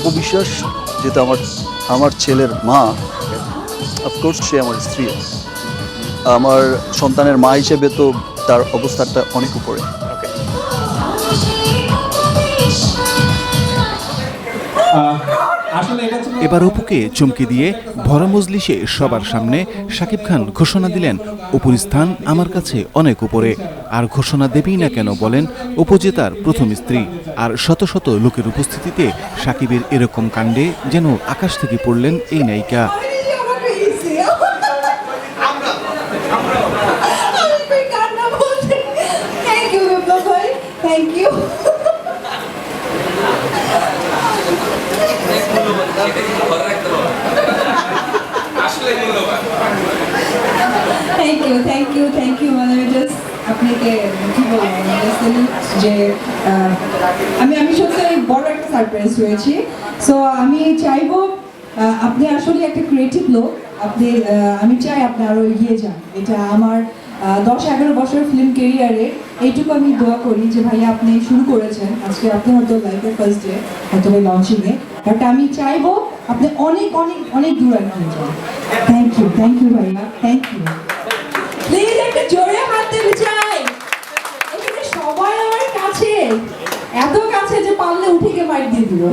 উপবিশ্বাস যেহেতু আমার আমার ছেলের মা অফকোর্স সে আমার স্ত্রী। আমার সন্তানের মা হিসেবে তো তার অবস্থাটা অনেক উপরে। ছিল এবার অপুকে চমকে দিয়ে ভরা মজলিসে সবার সামনে শাকিব খান ঘোষণা দিলেন অপুর স্থান আমার কাছে অনেক উপরে। আর ঘোষণা দেবেই না কেন বলেন অপু যে তার প্রথম স্ত্রী। আর শত শত লোকের উপস্থিতিতে সাকিবের এরকম কাণ্ডে যেন আকাশ থেকে পড়লেন এই নায়িকা। Thank you thank you thank you thank you মানে জাস্ট আপনাকে কি বলব? যে আমি আমি সত্যি বড় একটা সারপ্রাইজ হয়েছি সো আমি চাইব আপনি আসলে একটা ক্রিয়েটিভ লোক। আপনি আমি চাই আপনি আরও এগিয়ে যান। এটা আমার দশ, এগারো বছরের ফিল্ম কেরিয়ারে এইটুকু আমি দোয়া করি যে ভাইয়া আপনি শুরু করেছেন। আজকে আপনি হয়তো লাইফের ফার্স্ট ডে হয়তো লঞ্চিংয়ে বাট আমি চাইব আপনি অনেক অনেক অনেক দূর এগিয়ে যান। থ্যাংক ইউ থ্যাংক ইউ ভাইয়া থ্যাংক ইউ প্লিজ একটা জোরে হাত দিতে চাই এখানে সবাই আমার কাছে, এত কাছে যে পারলে উঠে গিয়ে মাইক দিয়ে দিল।